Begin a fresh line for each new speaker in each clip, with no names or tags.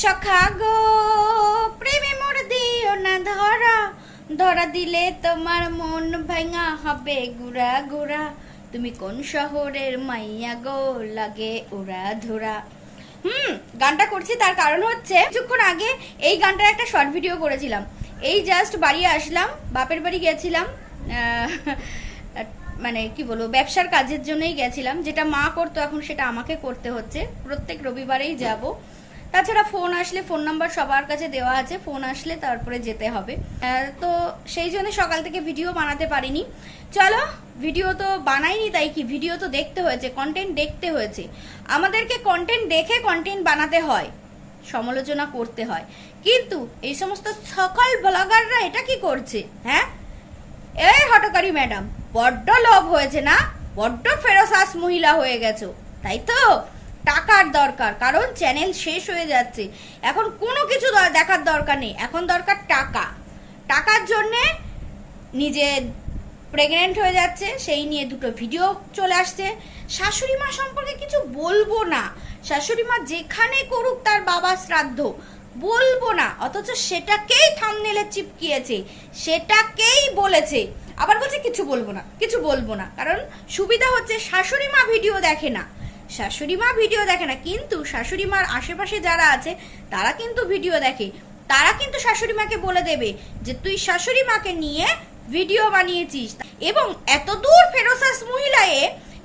সখা গো, প্রেমে মোর দিও না ধরা। ধরা দিলে তোমার মন ভাঙা হবে গুড়া গুড়া। তুমি কোন শহরের মাইয়া গো, লাগে ওরা ধরা। হুম, গানটা করছি, তার কারণ হচ্ছে কিছুক্ষণ আগে এই গানটার একটা শর্ট ভিডিও করেছিলাম। এই জাস্ট বাড়ি আসলাম, বাপের বাড়ি গেছিলাম মানে কি বলব, ব্যবসার কাজের জন্যই গেছিলাম। যেটা মা করতো, এখন সেটা আমাকে করতে হচ্ছে। প্রত্যেক রবিবারেই যাব। তাছাড়া ফোন আসলে ফোন নাম্বার সবার কাছে দেওয়া আছে, ফোন আসলে তারপরে যেতে হবে। তো সেই জন্য সকাল থেকে ভিডিও বানাতে পারিনি। চলো, ভিডিও তো বানাইনি, তাই কি? ভিডিও তো দেখতে হয়েছে কন্টেন্ট দেখতে হয়েছে। আমাদেরকে কন্টেন্ট দেখে কন্টেন্ট বানাতে হয়, সমালোচনা করতে হয়। কিন্তু এই সমস্ত সকল ব্লগাররা এটা কি করছে হ্যাঁ? এই হটকারী ম্যাডাম বড্ড লোভ হয়েছে না? বড্ড ফেরোসাস মহিলা হয়ে গেছো, তাই তো? টাকার দরকার, কারণ চ্যানেল শেষ হয়ে যাচ্ছে। এখন কোনো কিছু দেখার দরকার নেই। এখন দরকার টাকা। টাকার জন্যে নিজে প্রেগনেন্ট হয়ে যাচ্ছে, সেই নিয়ে দুটো ভিডিও চলে আসছে। শাশুড়ি মা সম্পর্কে কিছু বলব না। শাশুড়ি মা যেখানে করুক তার বাবা শ্রাদ্ধ। বলব না। অথচ সেটাকেই থামনেলে চিপকিয়েছে। সেটাকেই বলেছে। আবার বলছে কিছু বলব না, কিছু বলব না। কারণ সুবিধা হচ্ছে শাশুড়ি মা ভিডিও দেখে না। শাশুড়ি মা ভিডিও দেখে না, কিন্তু শাশুড়ি মার আশেপাশে যারা আছে, তারা কিন্তু ভিডিও দেখে। তারা কিন্তু শাশুড়ি মাকে বলে দেবে যে, তুই শাশুড়ি মাকে নিয়ে ভিডিও বানিয়েছিস। এবং এত দূর ফেরোসাস মহিলা এ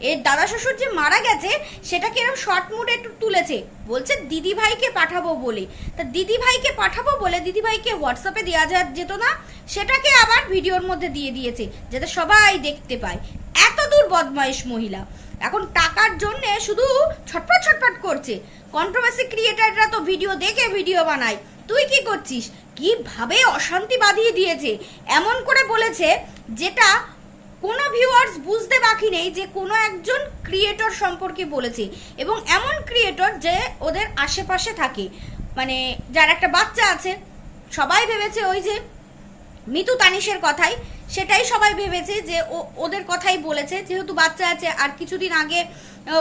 এর দাদা শ্বশুর যে মারা গেছে সেটাকে এরকম শর্ট মুডে একটু তুলেছে? বলছে, দিদি ভাইকে পাঠাবো বলে। তা দিদি ভাইকে পাঠাবো বলে দিদি ভাইকে হোয়াটসঅ্যাপে দেওয়া যা যেত না, সেটাকে আবার ভিডিওর মধ্যে দিয়ে দিয়েছে, যাতে সবাই দেখতে পায়। এত দূর বদমাইশ মহিলা। এখন টাকার জন্য শুধু ছটপট ছটপট করছে। কন্ট্রোভার্সি ক্রিয়েটাররা তো ভিডিও দেখে ভিডিও বানায়। তুই কি করছিস? কীভাবে অশান্তি বাঁধিয়ে দিয়েছে? এমন করে বলেছে যেটা কোনো ভিউয়ার্স বুঝতে বাকি নেই যে কোনো একজন ক্রিয়েটর সম্পর্কে বলেছে। এবং এমন ক্রিয়েটর যে ওদের আশেপাশে থাকে। মানে যার একটা বাচ্চা আছে, সবাই ভেবেছে ওই যে মিতু তানিশের কথাই। সেটাই সবাই ভেবেছে যে ওদের কথাই বলেছে। যেহেতু বাচ্চা আছে, আর কিছুদিন আগে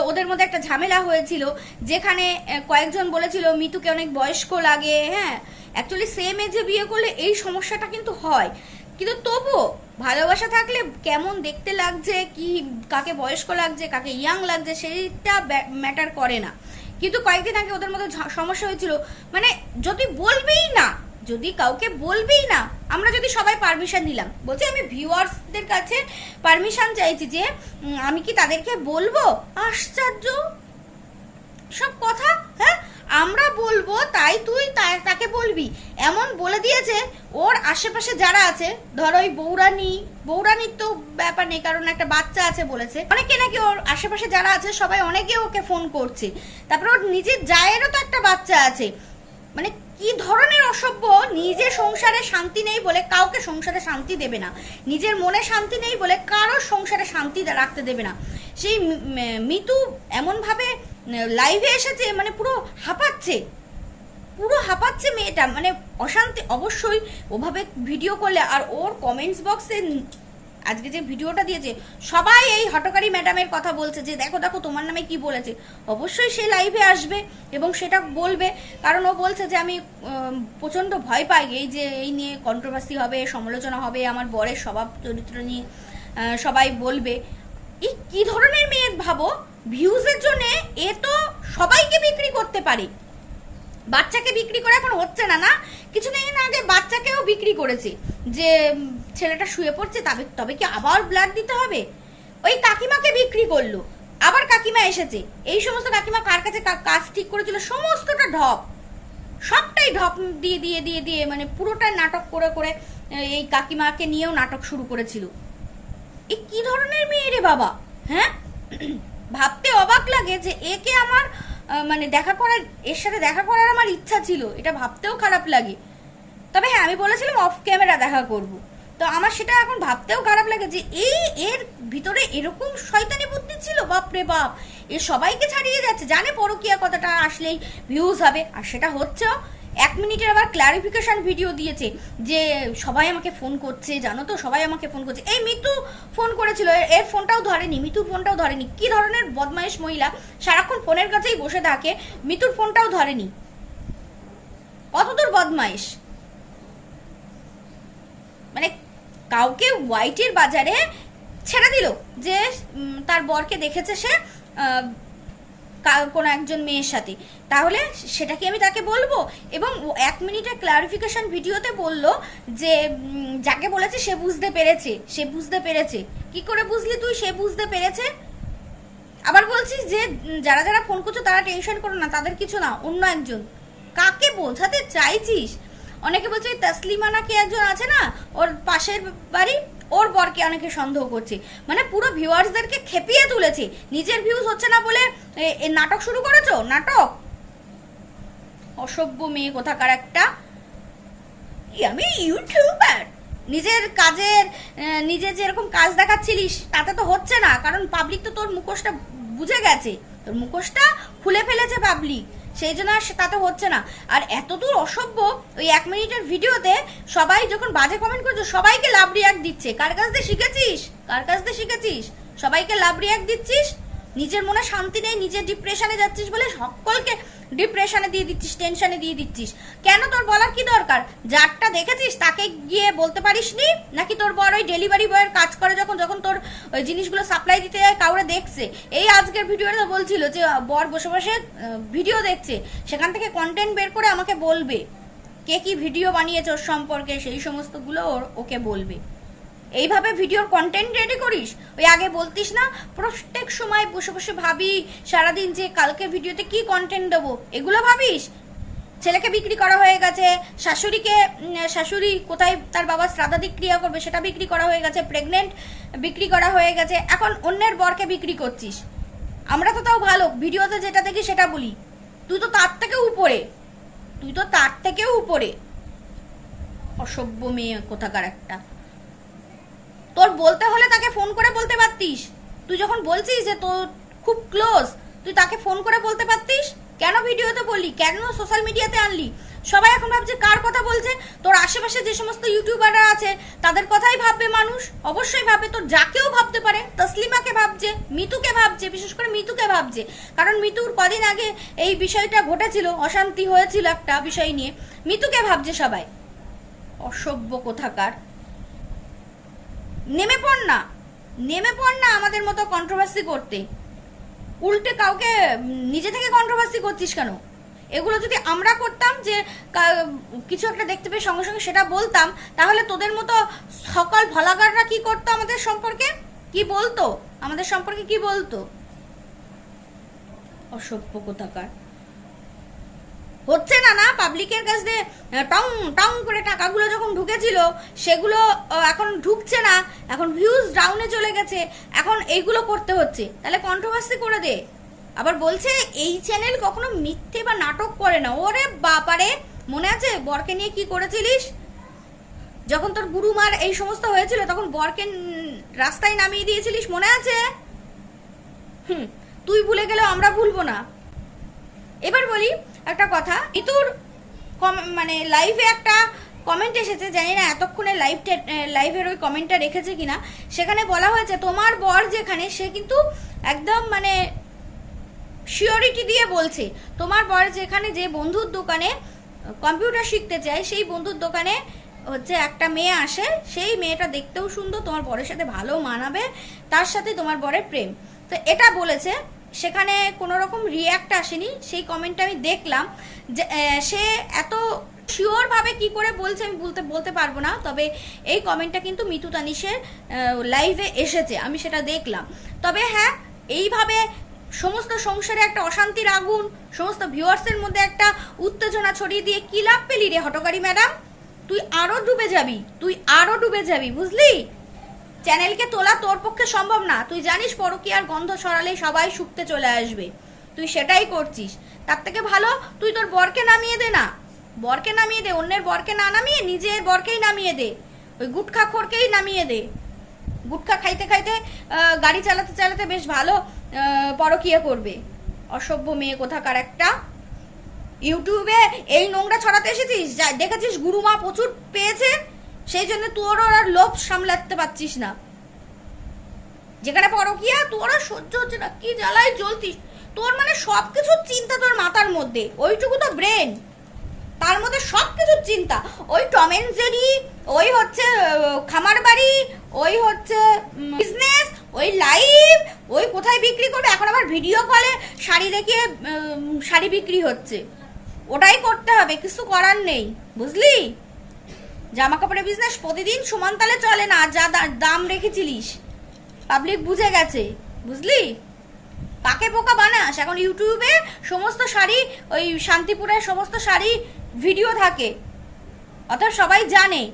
ওদের মধ্যে একটা ঝামেলা হয়েছিল, যেখানে কয়েকজন বলেছিল, মিতুকে অনেক বয়স্ক লাগে। হ্যাঁ অ্যাকচুয়ালি সেম এজে বিয়ে করলে এই সমস্যাটা কিন্তু হয়। কিন্তু তবুও, ভালোবাসা থাকলে কেমন দেখতে লাগছে, কি, কাকে বয়স্ক লাগছে, কাকে ইয়াং লাগছে, সেইটা ম্যাটার করে না। কিন্তু কয়েকদিন আগে ওদের মধ্যে সমস্যা হয়েছিল মানে যদি বলবেই না যদি কাউকে বলবেই না, আমরা যদি সবাই পারমিশন দিলাম বলছি, আমি ভিউয়ার্সদের কাছে পারমিশন চাইছি যে আমি কি তাদেরকে বলব? আশ্চর্য! সব কথা হ্যাঁ? আমরা বলব, তাই তুই তাকে বলবি। এমন বলে দিয়েছে, ওর আশেপাশে যারা আছে, ধরো ওই বৌরানি বৌরানির তো ব্যাপার নেই, কারণ একটা বাচ্চা আছে বলেছে। অনেকে নাকি ওর আশেপাশে যারা আছে, সবাই অনেকে ওকে ফোন করছে। তারপরে ওর নিজের জায়েরও তো একটা বাচ্চা আছে। মানে কি ধরনের অসভ্য? নিজের সংসারে শান্তি নেই বলে কাউকে সংসারে শান্তি দেবে না। নিজের মনে শান্তি নেই বলে কারোর সংসারে শান্তি রাখতে দেবে না। সেই মিতু এমনভাবে লাইভে এসেছে মানে পুরো হাঁপাচ্ছে। পুরো হাঁপাচ্ছে মেয়েটা। মানে অশান্তি অবশ্যই। ওভাবে ভিডিও করলে আর ওর কমেন্টস বক্সে আজকে যে ভিডিওটা দিয়েছে, সবাই এই হটকারী ম্যাডামের কথা বলছে যে, দেখো দেখো, তোমার নামে কি বলেছে? অবশ্যই সে লাইভে আসবে এবং সেটা বলবে। কারণ ও বলছে যে, আমি প্রচণ্ড ভয় পাই এই যে, এই নিয়ে কন্ট্রোভার্সি হবে, সমালোচনা হবে, আমার বরের স্বভাব চরিত্র নিয়ে সবাই বলবে। এই কি ধরনের মেয়ে ভাবো? ভিউজের জন্য এ তো সবাইকে বিক্রি করতে পারে। বাচ্চাকে বিক্রি করে এখন হচ্ছে না না? কিছুদিন আগে বাচ্চাকেও বিক্রি করেছে। যে ছেলেটা শুয়ে পড়ছে, তবে তবে কি আবার ব্লাড দিতে হবে? ওই কাকিমাকে বিক্রি করল, আবার কাকিমা এসেছে। এই সমস্ত কাকিমা কার কাছে কাজ ঠিক করেছিল? সমস্তটা ঢপ। সবটাই ঢপ দিয়ে দিয়ে দিয়ে দিয়ে মানে পুরোটাই নাটক করে করে এই কাকিমাকে নিয়েও নাটক শুরু করেছিল। এ কি ধরনের মেয়ে রে বাবা হ্যাঁ? ভাবতে অবাক লাগে যে একে আমার মানে দেখা করার, এর সাথে দেখা করার আমার ইচ্ছা ছিল। এটা ভাবতেও খারাপ লাগে। তবে হ্যাঁ আমি বলেছিলাম অফ ক্যামেরা দেখা করব। তো আমার সেটা এখন ভাবতেও খারাপ লাগে যে এই এর ভিতরে এরকম শয়তানি বুদ্ধি ছিল? বাপ রে বাপ। এ সবাইকে ছাড়িয়ে যাচ্ছে। জানে পরকিয়া কথাটা আসলেই ভিউজ হবে। আর সেটা হচ্ছেও এক মিনিটের আবার ক্লারিফিকেশন ভিডিও দিয়েছে যে সবাই আমাকে ফোন করছে, জানো তো? সবাই আমাকে ফোন করছে। এই মিতু ফোন করেছিল। এর ফোনটাও ধরেনি, মিতুর ফোনটাও ধরেনি। কি ধরনের বদমাইশ মহিলা? সারাক্ষণ ফোনের কাছেই বসে থাকে, মিতুর ফোনটাও ধরেনি। কতদূর বদমাইশ? মানে কাউকে হোয়াইটের বাজারে ছেড়ে দিল যে তার বরকে দেখেছে সে কোনো একজন মেয়ের সাথে। তাহলে সেটা কি আমি তাকে বলব? এবং এক মিনিটের ক্লারিফিকেশন ভিডিওতে বলল যে যাকে বলেছে সে বুঝতে পেরেছে, সে বুঝতে পেরেছে। কি করে বুঝলি তুই? সে বুঝতে পেরেছে। আবার বলছিস যে যারা যারা ফোন করছ তারা টেনশন করো না, তাদের কিছু না, অন্য একজন। কাকে বোঝাতে চাইছিস? অনেকে বলছে, তাসলিমা নাকি একজন আছে না? ওর পাশের বাড়ি ওর বরকে অনেকে সন্দেহ করছে। মানে পুরো ভিউয়ার্সদেরকে খেপিয়ে তুলেছে। নিজের ভিউজ হচ্ছে না বলে নাটক শুরু করেছ? নাটক? অসভ্য মেয়ে কোথাকার একটা। আমি ইউটিউবার? নিজের কাজের নিজে যেরকম কাজ দেখাচ্ছিলিস, তাতে তো হচ্ছে না। কারণ পাবলিক তো তোর মুখোশটা বুঝে গেছে। তোর মুখোশটা খুলে ফেলেছে পাবলিক সেই জন্য আর তাতে হচ্ছে না। আর এত দূর অসভ্য ওই এক মিনিটের ভিডিওতে সবাই যখন বাজে কমেন্ট করছে, সবাইকে লাভ রিয়াক্ট দিচ্ছে। কার কাছ দিয়ে শিখেছিস? কার কাছ দিয়ে শিখেছিস? সবাইকে লাভ রিয়াক্ট দিচ্ছিস? নিজের মনে শান্তি নেই নিজের ডিপ্রেশনে যাচ্ছিস বলে সকলকে ডিপ্রেশনে দিয়ে দিচ্ছিস টেনশনে দিয়ে দিচ্ছিস। কেন তোর বলার কি দরকার? যারটা দেখেছিস, তাকে গিয়ে বলতে পারিস নি নাকি তোর বড় ওই ডেলিভারি বয়ের কাজ করে যখন যখন তোর ওই জিনিসগুলো সাপ্লাই দিতে যায়, কাউরে দেখছে? এই আজকের ভিডিওটা বলছিল যে, বর বসে বসে ভিডিও দেখছে। সেখান থেকে কন্টেন্ট বের করে আমাকে বলবে। কে কি ভিডিও বানিয়েছে ওর সম্পর্কে, সেই সমস্তগুলো ওর- ওকে বলবে। এইভাবে ভিডিওর কন্টেন্ট রেডি করিস? ওই আগে বলতিস না, প্রত্যেক সময় বসে বসে ভাবি সারাদিন যে কালকে ভিডিওতে কি কন্টেন্ট দেবো? এগুলো ভাবিস? ছেলেকে বিক্রি করা হয়ে গেছে, শাশুড়িকে শাশুড়ি কোথায় তার বাবা শ্রাদ্ধাদিক ক্রিয়া করবে সেটা বিক্রি করা হয়ে গেছে প্রেগনেন্ট বিক্রি করা হয়ে গেছে, এখন অন্যের বরকে বিক্রি করছিস। আমরা তো তাও ভালো, ভিডিওতে যেটা দেখি সেটা বলি। তুই তো তার থেকেও উপরে। তুই তো তার থেকেও উপরে। অসভ্য মেয়ে কোথাকার একটা। তোর বলতে হলে তাকে ফোন করে বলতে পারতিস। তুই যখন বলছিস যে তোর খুব ক্লোজ তুই তাকে ফোন করে বলতে পারতিস? কেন ভিডিওতে বললি? কেন সোশ্যাল মিডিয়াতে আনলি? সবাই এখন ভাবছে কার কথা বলছে? তোর আশেপাশে যে সমস্ত ইউটিউবাররা আছে, তাদের কথাই ভাববে মানুষ। অবশ্যই ভাববে, তোর যাকেও ভাবতে পারে, তসলিমাকে ভাবছে, মিতুকে ভাবছে, বিশেষ করে মিতুকে ভাবছে। কারণ মিতুর কদিন আগে এই বিষয়টা ঘটেছিল, অশান্তি হয়েছিল একটা বিষয় নিয়ে। মিতুকে ভাবছে সবাই। অসভ্য কোথাকার। নেমে পড় না। নেমে পড় না আমাদের মতো কন্ট্রোভার্সি করতে। উল্টে কাউকে নিজে থেকে কন্ট্রোভার্সি করছিস কেন? এগুলো যদি আমরা করতাম যে কিছু একটা দেখতে পেয়ে সঙ্গে সঙ্গে সেটা বলতাম, তাহলে তোদের মতো সকল ভলাগাররা কি করতো আমাদের সম্পর্কে? কি বলতো? আমাদের সম্পর্কে কি বলতো? অসভ্য কোথাকার। হচ্ছে না না? পাবলিকের কাছ দিয়ে টং টং করে টাকাগুলো যখন ঢুকেছিল, সেগুলো এখন ঢুকছে না। এখন ভিউজ ডাউনে চলে গেছে। এখন এইগুলো করতে হচ্ছে। তাহলে কন্ট্রোভার্সি করে দে। আবার বলছে, এই চ্যানেল কখনো মিথ্যে বা নাটক করে না। ওরে বাপারে! মনে আছে? বরকে নিয়ে কি করেছিলিস? যখন তোর গুরুমার এই সমস্ত হয়েছিল, তখন বরকে রাস্তায় নামিয়ে দিয়েছিলিস, মনে আছে? হুম, তুই ভুলে গেলেও আমরা ভুলবো না। এবার বলি একটা কথা, ইতুর মানে লাইভে একটা কমেন্ট এসেছে, জানি না এতক্ষণে লাইভ লাইভের ওই কমেন্টটা রেখেছে কিনা। সেখানে বলা হয়েছে, তোমার বর যেখানে, সে কিন্তু একদম মানে শিওরিটি দিয়ে বলছে, তোমার বর যেখানে যে বন্ধুর দোকানে কম্পিউটার শিখতে চায় সেই বন্ধুর দোকানে হচ্ছে একটা মেয়ে আসে, সেই মেয়েটা দেখতেও সুন্দর, তোমার বরের সাথে ভালো মানাবে, তার সাথে তোমার বরের প্রেম। তো এটা বলেছে সেখানে কোনো রকম রিয়াক্ট আসেনি। সেই কমেন্টটা আমি দেখলাম যে সে এত শিওরভাবে কি করে বলছে আমি বলতে বলতে পারব না। তবে এই কমেন্টটা কিন্তু মিতু তানিশের লাইভে এসেছে। আমি সেটা দেখলাম। তবে হ্যাঁ এইভাবে সমস্ত সংসারে একটা অশান্তির আগুন, সমস্ত ভিউয়ার্সের মধ্যে একটা উত্তেজনা ছড়িয়ে দিয়ে কি লাভ পেলি রে হটকারী ম্যাডাম তুই আরও ডুবে যাবি। তুই আরও ডুবে যাবি, বুঝলি? চ্যানেলকে তোলা তোর পক্ষে সম্ভব না। তুই জানিস পরকীয়ার গন্ধ ছড়ালেই সবাই শুকতে চলে আসবে। তুই সেটাই করছিস। তার থেকে ভালো, তুই তোর বরকে নামিয়ে দে না। বরকে নামিয়ে দে, অন্যের বরকে না নামিয়ে নিজের বরকেই নামিয়ে দে। ওই গুটখা খোরকেই নামিয়ে দে। গুটখা খাইতে খাইতে গাড়ি চালাতে চালাতে বেশ ভালো পরকীয়া করবে। অসভ্য মেয়ে কোথাকার একটা। ইউটিউবে এই নোংরা ছড়াতে এসেছিস? দেখেছিস গুরুমা প্রচুর পেয়েছে? সেই জন্য তোর আর লোভ সামলাতে পারছিস না। যেখানে পরকিয়া, তোর আর সহ্য হচ্ছে না। কি জ্বালায় জ্বলতিস। তোর মানে সব কিছুর চিন্তা তোর মাথার মধ্যে। ওইটুকু তো ব্রেন তার মধ্যে সব কিছুর চিন্তা। ওই টম জেরি, ওই হচ্ছে খামার বাড়ি, ওই হচ্ছে বিজনেস ওই লাইভ ওই কোথায় বিক্রি করবে। এখন আবার ভিডিও কলে শাড়ি দেখিয়ে শাড়ি বিক্রি হচ্ছে। ওটাই করতে হবে। কিছু করার নেই। বুঝলি? জামা কাপড়ের বিজনেস প্রতিদিন সমান তালে চলে না যা দাম রেখেছিলিস। পাবলিক বুঝে গেছে, বুঝলি? কাকে পোকা বানাস, এখন ইউটিউবে সমস্ত শাড়ি, ওই শান্তিপুরের সমস্ত শাড়ি ভিডিও থাকে। অর্থাৎ সবাই জানে।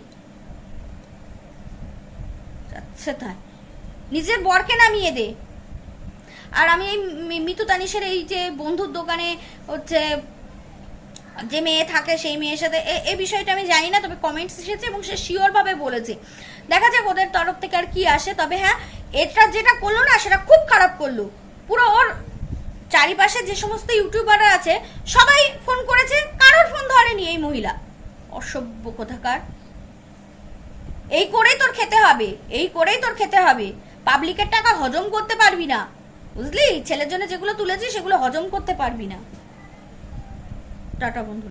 আচ্ছা তাই। নিজের বরকে নামিয়ে দে। আর আমি এই মিতু তানিশের এই যে বন্ধুর দোকানে হচ্ছে যে মেয়ে থাকে সেই মেয়ের সাথে, এ- এই বিষয়টা আমি জানি না, তবে কমেন্টস এসেছে এবং সে শিওর ভাবে বলেছে। দেখা যাক ওদের তরফ থেকে আর কি আসে, তবে হ্যাঁ এটা যেটা করল না, সেটা খুব খারাপ করল। পুরো ওর চারিপাশে যে সমস্ত ইউটিউবাররা আছে, সবাই ফোন করেছে, কারোর ফোন ধরেনি এই মহিলা। অসভ্য কোথাকার। এই করেই তোর খেতে হবে, এই করেই তোর খেতে হবে। পাবলিকের টাকা হজম করতে পারবি না। বুঝলি? ছেলের জন্য যেগুলো তুলেছি সেগুলো হজম করতে পারবি না। টাটা বন্ধু।